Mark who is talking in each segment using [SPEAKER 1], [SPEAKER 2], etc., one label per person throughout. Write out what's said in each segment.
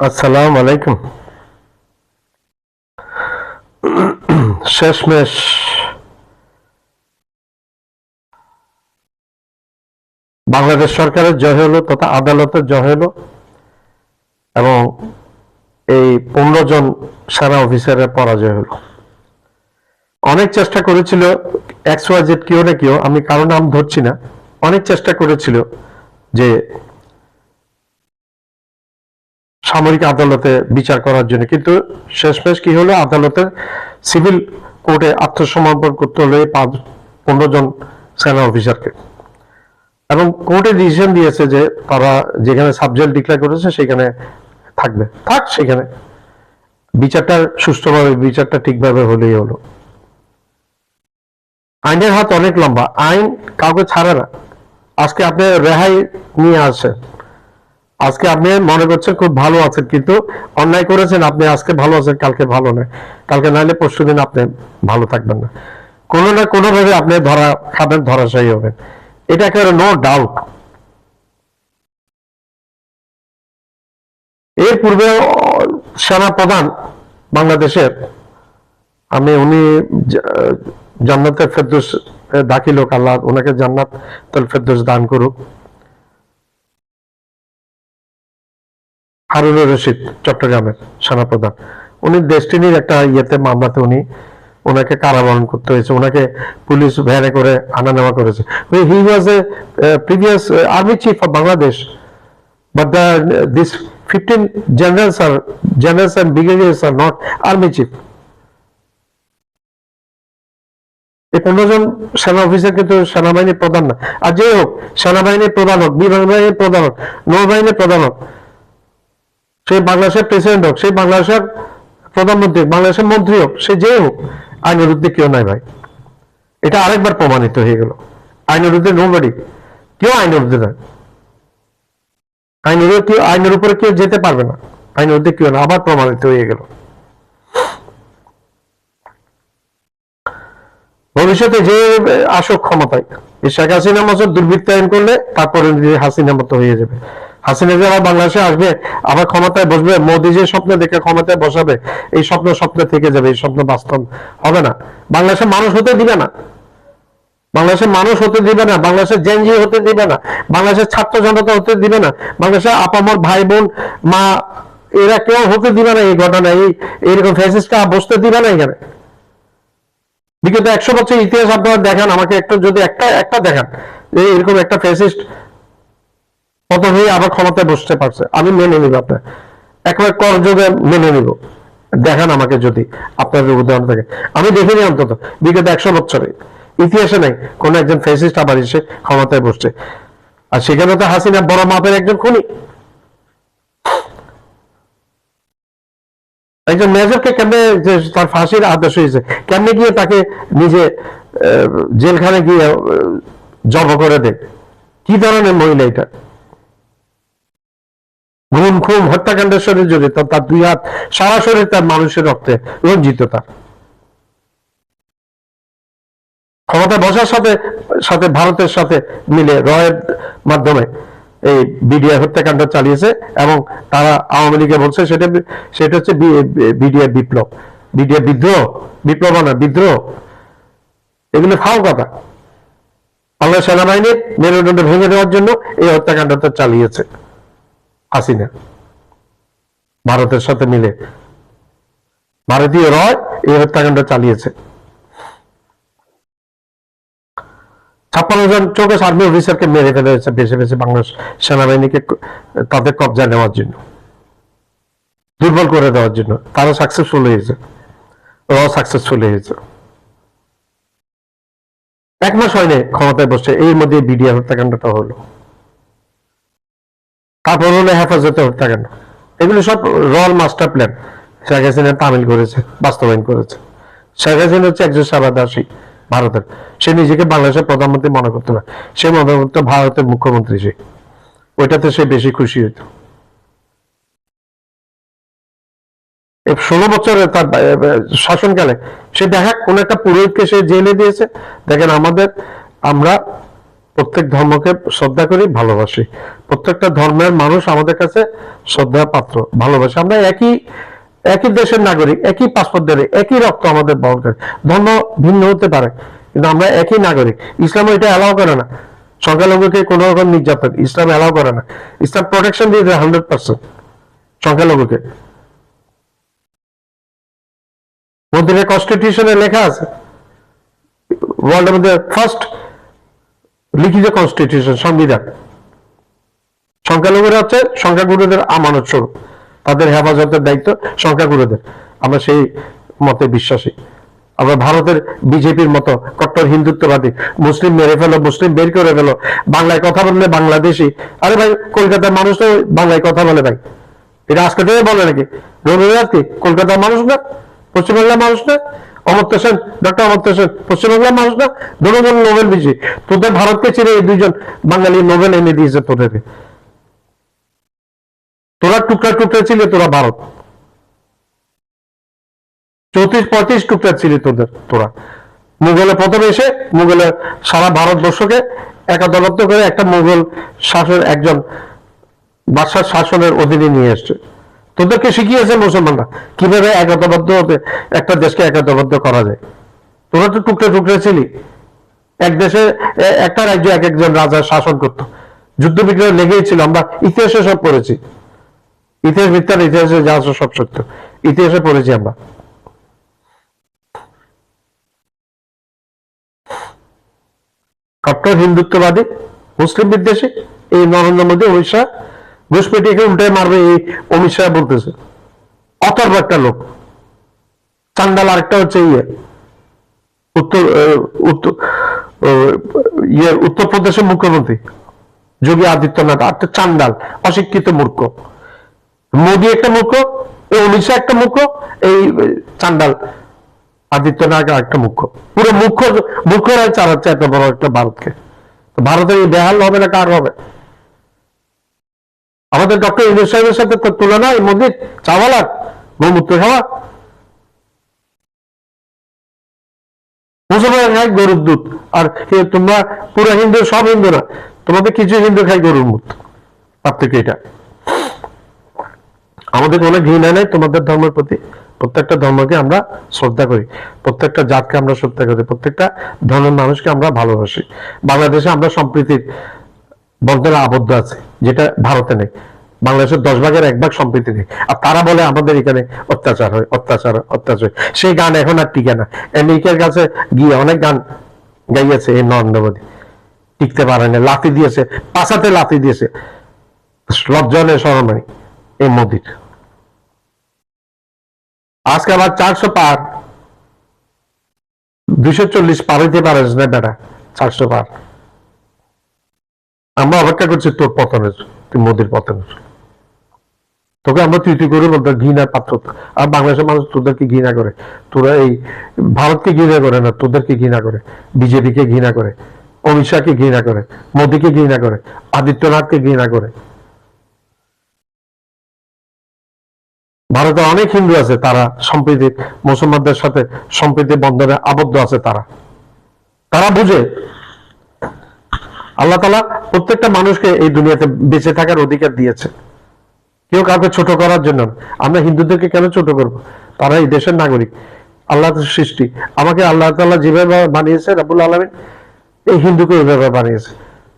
[SPEAKER 1] আসসালামু আলাইকুম শেষমেশ বাংলাদেশ সরকারের জয় হলো তথা আদালতের জয় হলো এবং এই পনেরো জন সেনা অফিসারের পরাজয় হলো। অনেক চেষ্টা করেছিল এক্স ওয়াই জেড কেউ না কেউ আমি কারও নাম ধরছি না, অনেক চেষ্টা করেছিল যে সামরিক আদালতে বিচার করার জন্য, কিন্তু শেষমেশ কি হলো? আদালতের সিভিল কোর্টে আত্মসমর্পণ করতে হলো এই পাঁচ, পনেরো জন সেনা অফিসারকে। এবং কোর্টে ডিসিশন দিয়েছে যে তারা যেখানে সাবজেক্ট ডিক্লেয়ার করেছে সেখানে থাকবে। থাক সেখানে। বিচারটা সুষ্ঠুভাবে, বিচারটা ঠিকভাবে হলেই হলো। আইনের হাত অনেক লম্বা। আইন কাউকে ছাড়ে না। আজকে আপনি রেহাই নিয়ে আসেন আজকে আপনি মনে করছেন খুব ভালো আছেন, কিন্তু অন্যায় করেছেন আপনি। আজকে ভালো আছেন, কালকে ভালো নয়। কালকে নাইলে পরশু দিন আপনি ভালো থাকবেন না। কোনো না কোনো ভাবে আপনি ধরা খাবেন ধরাশায়ী হবেন। এটা একেবারে নো ডাউট এর পূর্বে সেনা প্রধান বাংলাদেশের, আমি উনি জান্নাতের ফেরদৌস দাখিল হোক, আল্লাহ ওনাকে জান্নাত ফেরদৌস দান করুক। হারুনুর রশিদ চট্টগ্রামের সেনাপ্রধান। উনি ডেস্টিনির একটা ইয়েতে মামলাতে উনি ওনাকে কারাবরণ করতে হয়েছে, ওনাকে পুলিশ ভ্যানে করে আনা নেওয়া করেছে। He was a previous army chief of Bangladesh but the this fifteen generals are generals and brigadiers are not army chief এই পনেরো জন সেনা অফিসার কিন্তু সেনাবাহিনীর প্রধান না। আর যে হোক, সেনাবাহিনীর প্রধান হোক বিমান বাহিনীর প্রধান হোক, নৌবাহিনীর প্রধান হোক সেই বাংলাদেশের প্রেসিডেন্ট হোক সেই বাংলাদেশের প্রধানমন্ত্রী বাংলাদেশের মন্ত্রী হোক, সে যে হোক আইনের ঊর্ধ্বে কেউ নাই ভাই। এটা আরেকবার প্রমাণিত হয়ে গেল। আইনের ঊর্ধ্বে নোবডি কেউ আইনের ঊর্ধ্বে নয় আইনের কেউ আইনের উপরে কেউ যেতে পারবে না। আইনের ঊর্ধ্বে কেউ না, আবার প্রমাণিত হয়ে গেল। ভবিষ্যতে যে আসক ক্ষমতায় শেখ হাসিনার মতো দুর্বৃত্তায়ন করলে তারপরে হাসিনার মতো হয়ে যাবে। হাসিনা যে আবার বাংলাদেশে আসবে, আবার ক্ষমতায় বসবে, মোদি যে স্বপ্ন দেখে ক্ষমতায় বসাবে, এই স্বপ্ন স্বপ্ন থেকে যাবে, এই স্বপ্ন বাস্তব হবে না। বাংলাদেশের মানুষ হতে দিবে না। বাংলাদেশের মানুষ হতে দিবে না, বাংলাদেশের জেনজি হতে দিবে না, বাংলাদেশের ছাত্র জনতা হতে দিবে না, বাংলাদেশের আপামর ভাই বোন মা, এরা কেউ হতে দিবে না এই ঘটনা, এই এরকম ফেসিসটা বসতে দিবে না এখানে। বিগত একশো বছর ইতিহাস আপনারা দেখান, আমাকে একটু যদি একটা একটা দেখান এরকম একটা ফেসিস্ট কত হয়ে আবার ক্ষমতায় বসতে পারছে। আমি মেনে নিব আপনার। একেবারে করযোগে মেনে নিব। দেখান আমাকে যদি আপনাদের উদাহরণ থাকে। আমি দেখিনি অন্তত। বিগত একশো বছরে। ইতিহাসে নাই। কোন একজন ফেসিস্ট আবার এসে ক্ষমতায় বসছে। আর সেখানে তো হাসিনা বড় মাপের একজন খুনি। একজন মেজরকে কেমনে তার ফাঁসির আদেশ হয়েছে, কেমনে গিয়ে তাকে নিজে জেলখানে গিয়ে জব করে দেয়? কি ধরনের মহিলা এটা? ঘুম খুম হত্যাকাণ্ডের সাথে জড়িত তার দুই হাত সরাসরি তার মানুষের রক্তে রঞ্জিত তার। ক্ষমতা বসার সাথে সাথে ভারতের সাথে মিলে রয়ের মাধ্যমে এই বিডিআর হত্যাকাণ্ড চালিয়েছে এবং তারা আওয়ামী লীগে বলছে সেটা সেটা হচ্ছে বিডিআর বিপ্লব। বিডিআর বিদ্রোহ, বিপ্লব না বিদ্রোহ। এগুলো খাও কথা। বাংলা সেনাবাহিনীর মেরুদণ্ড ভেঙে দেওয়ার জন্য এই হত্যাকাণ্ডটা চালিয়েছে। হাসিনা। ভারতের সাথে মিলে ভারতীয় রয় এই হত্যাকাণ্ড চালিয়েছে। ছাপ্পান্ন জন চৌকাশ আর্মি অফিসারকে মেরে ফেলে হয়েছে বেছে বেছে বাংলাদেশ সেনাবাহিনীকে তাদের কবজা নেওয়ার জন্য, দুর্বল করে দেওয়ার জন্য। তারা সাকসেসফুল হয়েছে। ওরাও সাকসেসফুল হয়েছে। এক মাস হয়নি ক্ষমতায় বসছে এর মধ্যে বিডিআর হত্যাকাণ্ডটা হলো। তারপর হলো হেফাজতে হত্যাকাণ্ড এগুলো সব রল মাস্টার প্ল্যান। শেখ হাসিনা তামিল করেছে, বাস্তবায়ন করেছে। শেখ হাসিনা হচ্ছে একজন সাবাদাসী ভারতের। সে নিজেকে বাংলাদেশের প্রধানমন্ত্রী মনে করতো না। সে মনে করতো ভারতের মুখ্যমন্ত্রী সে। ওইটাতে সে বেশি খুশি এই ষোলো বছরের তার শাসনকালে সে দেখা কোন একটা পুরোহিতকে সে জেলে দিয়েছে। দেখেন আমাদের আমরা প্রত্যেক ধর্মকে শ্রদ্ধা করি, ভালোবাসি। প্রত্যেকটা ধর্মের মানুষ আমাদের কাছে শ্রদ্ধা পাত্র, ভালোবাসি। আমরা একই একই দেশের নাগরিক, একই পাসপোর্ট ধরে, একই রক্ত আমাদের বহন করে। ধর্ম ভিন্ন হতে পারে, কিন্তু আমরা একই নাগরিক। ইসলাম এটা অ্যালাউ করে না। সংখ্যালঘুকে কোনো রকম নির্যাতন ইসলাম অ্যালাউ করে না। ইসলাম প্রোটেকশন দিয়ে দেয় হান্ড্রেড পার্সেন্ট সংখ্যালঘুকে। মন্দিরের কনস্টিটিউশনে লেখা আছে ওয়ার্ল্ডের মধ্যে ফার্স্ট লিখিত কনস্টিটিউশন সংবিধান। সংখ্যালঘুরা হচ্ছে সংখ্যাগুরুদের আমানত স্বরূপ। তাদের হেফাজতের দায়িত্ব সংখ্যাগুরুদের। আমরা সেই মতে বিশ্বাসী। আমরা ভারতের বিজেপির মতো কট্টর হিন্দুত্ববাদী, মুসলিম মেরে ফেলো, মুসলিম বের করে ফেলো, বাংলায় কথা বললে বাংলাদেশি। আরে ভাই, কলকাতার মানুষ তো বাংলায় কথা বলে ভাই। এটা আজকে থেকে বলে নাকি? রবীন্দ্রনাথ কি? কলকাতার মানুষ না? পশ্চিমবাংলার মানুষ না? অমর্ত্য সেন? ডক্টর অমর্ত্য সেন? পশ্চিমবাংলার মানুষ না? দুজন নোবেল বিজয়ী। তোদের ভারতকে ছেড়ে এই দুইজন বাঙালি নোবেল এনে দিয়েছে তোদেরকে। তোরা টুকরা টুকরা ছিলে তোরা ভারত। চৌত্রিশ পঁয়ত্রিশ টুকরা ছিলে তোদের, তোরা। মুঘলে প্রথমে এসে মুঘলে সারা ভারতবর্ষকে একাদলত্ব করে একটা মুঘল শাসন, একজন বাদশার শাসনের অধীনে নিয়ে এসছে। তোদেরকে শিখিয়েছে মুসলমানরা? কীভাবে একতাবদ্ধ হতে একটা দেশকে একতাবদ্ধ করা যায়? তোরা তো টুকরে টুকরে ছিলি। এক দেশে একটা রাজ্য এক একজন রাজা শাসন করত। যুদ্ধ বিগ্রহ লেগেই ছিল, আমরা ইতিহাসে সব পড়েছি। ইতিহাস বিদ্যার ইতিহাসে যা আছে সব সত্য। ইতিহাসে পড়েছি আমরা। কট্টর হিন্দুত্ববাদী, মুসলিম বিদ্বেষী, এই নরেন্দ্র মোদী, অমিত শাহ, ঘুষপেটিকে উল্টে মারবে এই অমিত শাহ বলতেছে। অথর্ব একটা লোক। চান্ডাল আরেকটা হচ্ছে ইয়ে। উত্তর ইয়ে উত্তরপ্রদেশের মুখ্যমন্ত্রী যোগী আদিত্যনাথ একটা চান্ডাল অশিক্ষিত মূর্খ। মোদী একটা মূর্খ এই অমিত একটা মূর্খ এই চান্ডাল, আদিত্যনাথ একটা মুখ্য। পুরো মুখ্য মুখ্যরাই চালাচ্ছে এত বড় একটা ভারতকে। ভারতের এই বেহাল হবে না কার হবে? আমাদের ডক্টর ইউনুস সাহেবের সাথে তুলনা এই মন্দির, চাওয়ালার, গোমূত্র খাওয়া মুসলমান খাই গরুর দুধ, আর তোমরা পুরো হিন্দু, সব হিন্দু না, তোমাদের কিছু হিন্দু খাই গরুর মুখ পার্থক্য এটা। আমাদের কোনো ঘৃণা নেই, তোমাদের ধর্মের প্রতি। প্রত্যেকটা ধর্মকে আমরা শ্রদ্ধা করি। প্রত্যেকটা জাতকে আমরা শ্রদ্ধা করি। প্রত্যেকটা ধর্মের মানুষকে আমরা ভালোবাসি। বাংলাদেশে আমরা সম্প্রীতির বন্ধনে আবদ্ধ আছে, যেটা ভারতে নেই। বাংলাদেশের দশ ভাগের এক ভাগ সম্প্রীতি নেই। আর তারা বলে আমাদের এখানে অত্যাচার হয়, অত্যাচার অত্যাচার। সেই গান এখন আর টিকে না। আমেরিকার কাছে গিয়ে অনেক গান গাইয়েছে এই নরেন্দ্র মোদী। টিকতে পারে না, লাথি দিয়েছে পাশাতে লাথি দিয়েছে। লজ্জা নেই শরম নেই এই মোদির। আজকে আবার চারশো পার। দুশো চল্লিশ পার হইতে পারিস না বেটা। চারশো পার। আমরা অপেক্ষা করছি তোর পতনের, তুই মোদির পতনের। তোকে আমরা তুই তুই করে বলতো ঘৃণার পাত্র। আর বাংলাদেশের মানুষ তোদেরকে ঘৃণা করে। তোরা এই ভারতকে ঘৃণা করে না, তোদেরকে ঘৃণা করে। বিজেপিকে ঘৃণা করে। অমিত শাহকে ঘৃণা করে। মোদীকে ঘৃণা করে। আদিত্যনাথকে ঘৃণা করে। ভারতে অনেক হিন্দু আছে, তারা সম্প্রীতি, মুসলমানদের সাথে সম্প্রীতি বন্ধনে আবদ্ধ আছে তারা। তারা বুঝে, আল্লাহ তালা প্রত্যেকটা মানুষকে এই দুনিয়াতে বেঁচে থাকার অধিকার দিয়েছে। কেউ কাউকে ছোট করার জন্য আমরা হিন্দুদেরকে কেন ছোট করব? তারা এই দেশের নাগরিক আল্লাহ সৃষ্টি। আমাকে আল্লাহ তালা যেভাবে বানিয়েছে রাবুল আলমিন, এই হিন্দুকে ওইভাবে বানিয়েছে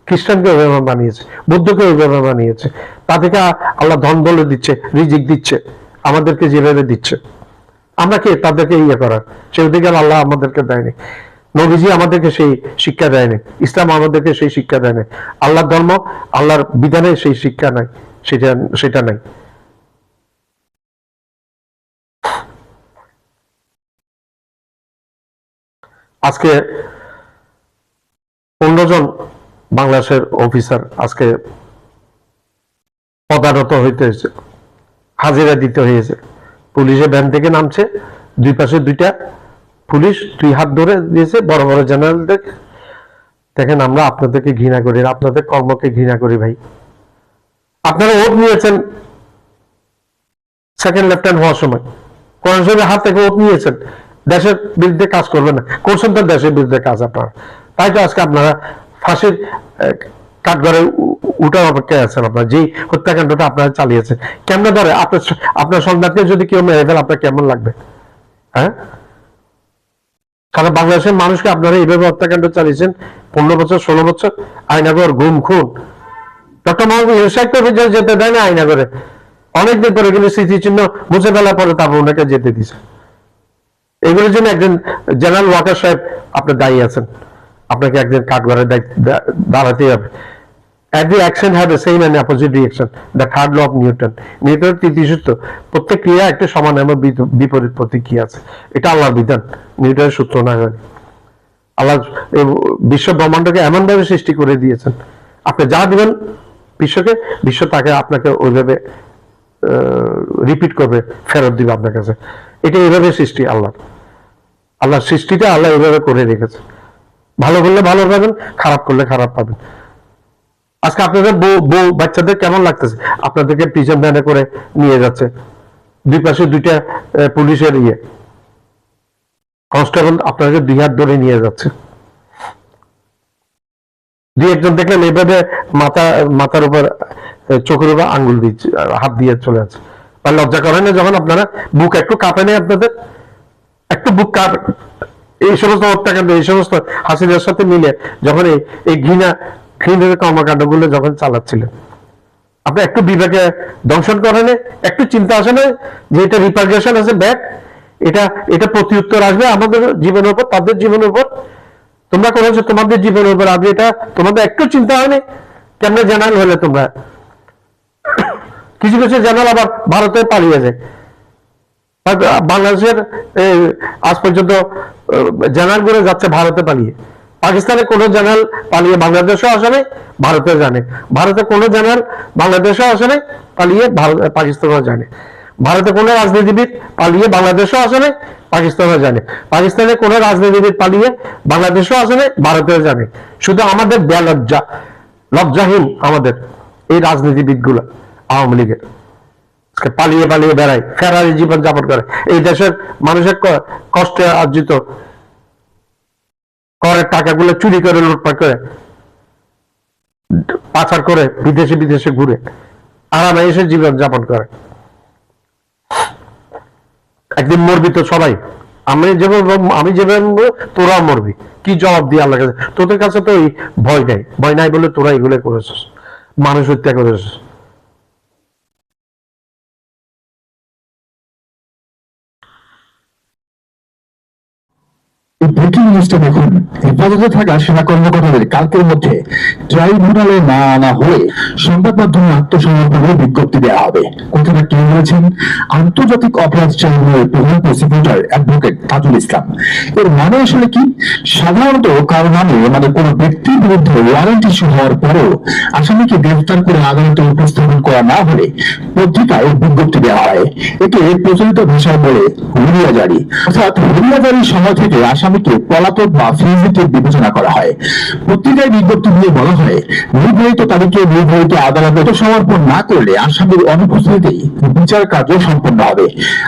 [SPEAKER 1] খ্রিস্টানকে ওইভাবে বানিয়েছে বুদ্ধকে ওইভাবে বানিয়েছে। তাদেরকে আল্লাহ ধন বলে দিচ্ছে, রিজিক দিচ্ছে। আমাদেরকে যেভাবে দিচ্ছে। আমরা কে? তাদেরকে ইয়ে করার সে অধিকার আল্লাহ আমাদেরকে দেয়নি। নবীজি আমাদেরকে সেই শিক্ষা দেয়নি। ইসলাম আমাদেরকে সেই শিক্ষা দেয়নি। আল্লাহর ধর্ম, আল্লাহর বিধানে সেই শিক্ষা নাই। সেটা সেটা নাই। আজকে পনেরো জন বাংলাদেশের অফিসার আজকে পদারত হইতে হাজিরা দিতে হয়েছে। পুলিশের ভ্যান থেকে নামছে, দুই পাশে দুইটা পুলিশ, দুই হাত ধরে দিয়েছে, বড় বড় জেনারেলদের। দেখেন, আমরা আপনাদেরকে ঘৃণা করি, আপনাদের কর্মকে ঘৃণা করি ভাই। আপনারা ওট নিয়েছেন সেকেন্ড লেফটেন্যান্ট হওয়ার সময়। কোরআন শরীফের হাত থেকে ওট নিয়েছেন। দেশের বিরুদ্ধে কাজ করবেন না। করছেন তো দেশের বিরুদ্ধে কাজ আপনারা। তাই তো আজকে আপনারা ফাঁসির কাঠগড়ে উঠার অপেক্ষায় আছেন আপনারা। যেই হত্যাকাণ্ডটা আপনারা চালিয়েছেন, কেমন ধরে? আপনার আপনার সন্তানকে যদি কেউ মেরে ফেলে, আপনার কেমন লাগবে? হ্যাঁ? সারা বাংলাদেশের মানুষকে আপনারা এইভাবে হত্যাকাণ্ড চালিয়েছেন, পনেরো বছর, ষোলো বছর, আইনাগর গুম খুন। ডক্টর মোহাম্মদ যেতে দেয় না আইনাগরে। অনেকদিন পরে কিন্তু স্মৃতিচিহ্ন মুছে ফেলার পরে তারপর ওনাকে যেতে দিছে এগুলোর জন্য একজন জেনারেল ওয়াকার সাহেব আপনার দায়ী আছেন। আপনাকে একদিন কাঠগড়ায় দাঁড়াতেই হবে। Every action has the same and opposite reaction. The third law of Newton. নিউটনের তৃতীয় প্রত্যেক ক্রিয়া একটা সমান এবং বিপরীত প্রতিক্রিয়া আছে। এটা আল্লাহর বিধান। নিউটনের সূত্র না হয়। আল্লাহ বিশ্ব ব্রহ্মাণ্ডকে এমন ভাবে সৃষ্টি করে দিয়েছেন। আপনি যা দিবেন বিশ্বকে, বিশ্ব তাকে আপনাকে ওইভাবে রিপিট করবে, ফেরত দিবে আপনার কাছে। এটা এইভাবে সৃষ্টি আল্লাহ। আল্লাহর সৃষ্টিটা আল্লাহ এইভাবে করে রেখেছে ভালো করলে ভালো পাবেন, খারাপ করলে খারাপ পাবেন। আজকে আপনাদের বউ বউ বাচ্চাদের কেমন লাগতেছে? আপনাদেরকে প্রিজন ভ্যানে করে নিয়ে যাচ্ছে। দুই পাশে দুইটা পুলিশের ইয়ে। কনস্টেবল আপনাকে দুই হাত ধরে নিয়ে যাচ্ছে। দুই একজন দেখলেন এইভাবে মাথা, মাথার উপর চোখের উপর আঙ্গুল দিচ্ছে, হাত দিয়ে চলে যাচ্ছে। আর লজ্জা করে না যখন আপনারা বুক একটু কাঁপে নেই আপনাদের? একটু বুক কাঁপ এই সমস্ত হত্যাকাণ্ড, এই সমস্ত হাসিনার সাথে মিলে যখন এই ঘৃণা ঘৃণের কর্মকাণ্ডগুলো যখন চালাচ্ছিলেন। আপনি একটু বিবেকে দংশন করেন একটু চিন্তা আসে না যে এটা রিপার্কেশন আছে ব্যাক এটা এটা প্রতিউত্তর আসবে আমাদের জীবনের উপর, তাদের জীবনের উপর। তোমরা করেছ, তোমাদের জীবনের উপর আসবে এটা, তোমাদের একটু চিন্তা হয়নি? কেমনে জেনারেল হলে তোমরা? কিছু কিছু জেনারেল আবার ভারতে পালিয়ে যায়। বাংলাদেশের আজ পর্যন্ত জেনারেল করে যাচ্ছে ভারতে পালিয়ে। পাকিস্তানে কোন জেনারেল পালিয়ে বাংলাদেশও আসে ভারতে জানে ভারতে কোন জেনারেল বাংলাদেশও আসে পালিয়ে পাকিস্তানও জানে ভারতে কোন রাজনীতিবিদ পালিয়ে বাংলাদেশও আসে পাকিস্তানও জানে পাকিস্তানে কোন রাজনীতিবিদ পালিয়ে বাংলাদেশও আসে ভারতেও জানে শুধু আমাদের বেলজ্জা, লজ্জাহীন আমাদের এই রাজনীতিবিদগুলা আওয়ামী লীগের। পালিয়ে পালিয়ে বেড়ায়, ফেরারি জীবন যাপন করে। এই দেশের মানুষের কষ্টে অর্জিত করের টাকাগুলো চুরি করে, লুটপাট করে, পাচার করে বিদেশে বিদেশে ঘুরে আরামে এসে জীবন যাপন করে। একদিন মরবি তো সবাই। আমি যেভাবে আমি যেভাবে তোরাও মরবি। কি জবাব দিয়ে আল্লাহ কাছে? তোদের কাছে তো ওই ভয় নাই। ভয় নাই বলে তোরা এগুলো করেছিস। মানুষ হত্যা করেছিস।
[SPEAKER 2] ব্রেকিং নিউজটা দেখুন। হেফাজতে থাকা সেনা কর্মকর্তাদের কালকের মধ্যে ট্রাইব্যুনালে না আনা হলে সংবাদ মাধ্যমে আত্মসমর্পণের বিজ্ঞপ্তি দেওয়া হবে। কথাটা কে বলেছেন? আন্তর্জাতিক অপরাধ ট্রাইব্যুনালের প্রধান প্রসিকিউটর অ্যাডভোকেট তাজুল ইসলাম। এর মানে আসলে কি? সাধারণত কারও নামে মানে কোনো ব্যক্তির বিরুদ্ধে ওয়ারেন্ট ইস্যু হওয়ার পরেও আসামিকে গ্রেফতার করে আদালতে উপস্থাপন করা না হলে পত্রিকায় বিজ্ঞপ্তি দেওয়া হয়। একে প্রচলিত ভাষায় বলে হুলিয়া জারি অর্থাৎ হুলিয়া জারির সময় থেকে আসামিকে পলাতক বা ফিজিটিভ বিবেচনা করা হয়। পত্রিকায় বিজ্ঞপ্তি দিয়ে বলা হয়, নির্ধারিত তারিখে নির্ধারিত আদালতে সমর্পণ না করলে আসামির অনুপস্থিতিতেই বিচার কার্য সম্পন্ন হবে।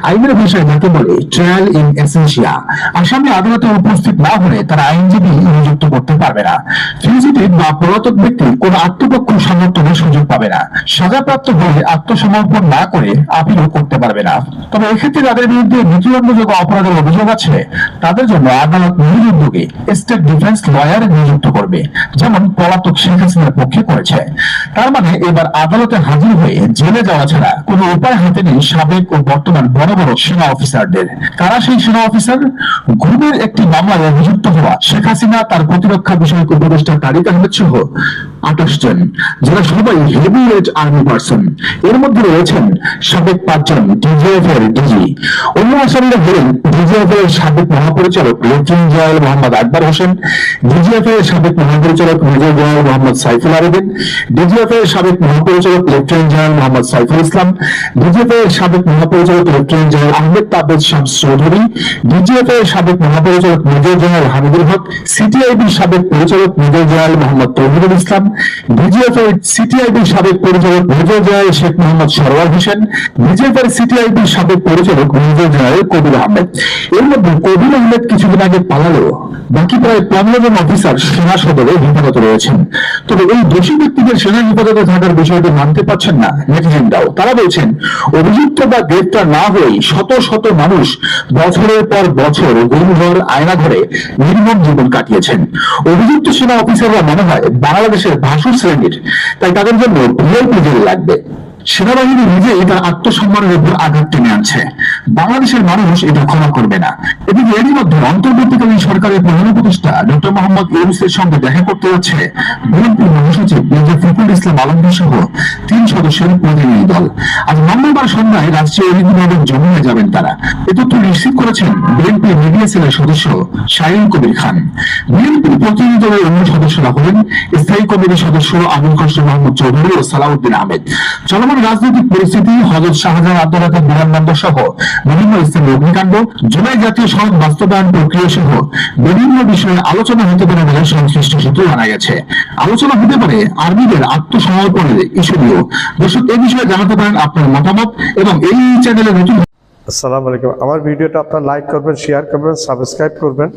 [SPEAKER 2] আইনের ভাষায় যাকে বলে ট্রায়াল ইন এসেন্সিয়া আসামি আদালতে উপস্থিত না হলে তারা আইনজীবী নিযুক্ত করতে পারবে না। ফিজিটিভ বা পলাতক ব্যক্তি কোন আত্মপক্ষ সমর্থনের সুযোগ পাবে না। সাজাপ্রাপ্ত হলে আত্মসমর্পণ না করে আপিলও করতে পারবে না। তবে এক্ষেত্রে যাদের বিরুদ্ধে মৃত্যুদণ্ডযোগ্য অপরাধের অভিযোগ আছে, তাদের জন্য আদালত নিজ উদ্যোগে স্টেট ডিফেন্স লয়ার নিযুক্ত করবে, যেমন পলাতক শেখ হাসিনার পক্ষে করেছে। তার মানে এবার আদালতে হাজির হয়ে জেলে যাওয়া ছাড়া কোনো উপায় হাতে নেই সাবেক ও বর্তমান বড় বড় সেনা অফিসারদের। কারা সেই সেনা অফিসার? ঘুমের একটি মামলায় অভিযুক্ত হওয়া শেখ হাসিনা, তার প্রতিরক্ষা বিষয়ক উপদেষ্টা তারিক আঠাশ জন, যারা সবাই হেভি ওয়েট আর্মি পার্সন। এর মধ্যে রয়েছেন সাবেক পাঁচজন ডিজিএফ এর ডিজি। অন্য আসামিরা হলেন ডিজিএফ এর সাবেক মহাপরিচালক lieutenant general Mohammad Akbar Hossain DGF এর সাবেক মহাপরিচালক major general Mohammad Saiful Arefin DGF এর সাবেক মহাপরিচালক lieutenant general Mohammad Saiful Islam DGF এর সাবেক মহাপরিচালক lieutenant general Ahmed Tabed Shams Chowdhury DGF এর সাবেক মহাপরিচালক মেজর জেনারেল হামিদুল হক সিটিআইবির সাবেক পরিচালক major general Mohammad Tauhidul Islam DGF এর সিটিআইবির সাবেক পরিচালক জেনারেল শেখ মোহাম্মদ সরওয়ার হোসেন এর সাবেক পরিচালক কবির আহমেদ। এর মধ্যে কবির আহমেদ কিছুদিন আগে পালালেও বাকি প্রায় পনেরো জন অফিসার সেনা সদরে রয়েছেন। তবে এই দোষী ব্যক্তিদের সেনা থাকার বিষয়টি মানতে পারছেন না নেটিজেনরাও তারা বলছেন, অভিযুক্ত বা গ্রেপ্তার না হয়েই শত শত মানুষ বছরের পর বছর গুমঘর আয়না ঘরে নির্মম জীবন কাটিয়েছেন। অভিযুক্ত সেনা অফিসাররা মনে হয় বাংলাদেশের ভাসুর শ্রেণির তাই তাদের জন্য জেল লাগবে। সেনাবাহিনী নিজেই তার আত্মসম্মানের উপর আঘাত টেনে আনছে। বাংলাদেশের মানুষ এটা ক্ষমা করবে না। এদিকে এরই মধ্যে অন্তর্বর্তীকালীন সরকারের প্রধান উপদেষ্টা ডক্টর মোহাম্মদ ইউনুসের সঙ্গে দেখা করতে যাচ্ছে বিএনপি মহাসচিব মির্জা ফখরুল ইসলাম আলমগীর সহ তিন সদস্যের প্রতিনিধি দল। আজ মঙ্গলবার সন্ধ্যায় রাষ্ট্রীয় ঐতিহ্যবাদের জমিয়ে যাবেন তারা। এ তথ্য নিশ্চিত করেছেন বিএনপি মিডিয়া সেলের সদস্য শাহিন কবির খান। বিএনপির প্রতিনিধি দলের অন্য সদস্যরা হলেন স্থায়ী কমিটির সদস্য আবুল কাসিম মোহাম্মদ চৌধুরী ও সালাউদ্দিন আহমেদ। চলমান রাজনৈতিক পরিস্থিতি হজরত শাহজাহান আন্তর্জাতিক বিমানবন্দর সহ বিভিন্ন স্থানীয় অগ্নিকাণ্ড জুলাই জাতীয় সড়ক বাস্তবায়ন প্রক্রিয়া সহ বিভিন্ন বিষয়ে আলোচনা হতে পারে বলে সংশ্লিষ্ট সূত্রে জানা গেছে। আলোচনা হতে পারে আর্মিদের আত্মসমর্পণের ইস্যু নিয়েও। দর্শক এই বিষয়ে জানাতে পারেন আপনার মতামত এবং এই চ্যানেলে নতুন
[SPEAKER 3] আসসালামু আলাইকুম। আমার ভিডিওটা আপনার লাইক করবেন শেয়ার করবেন সাবস্ক্রাইব করবেন।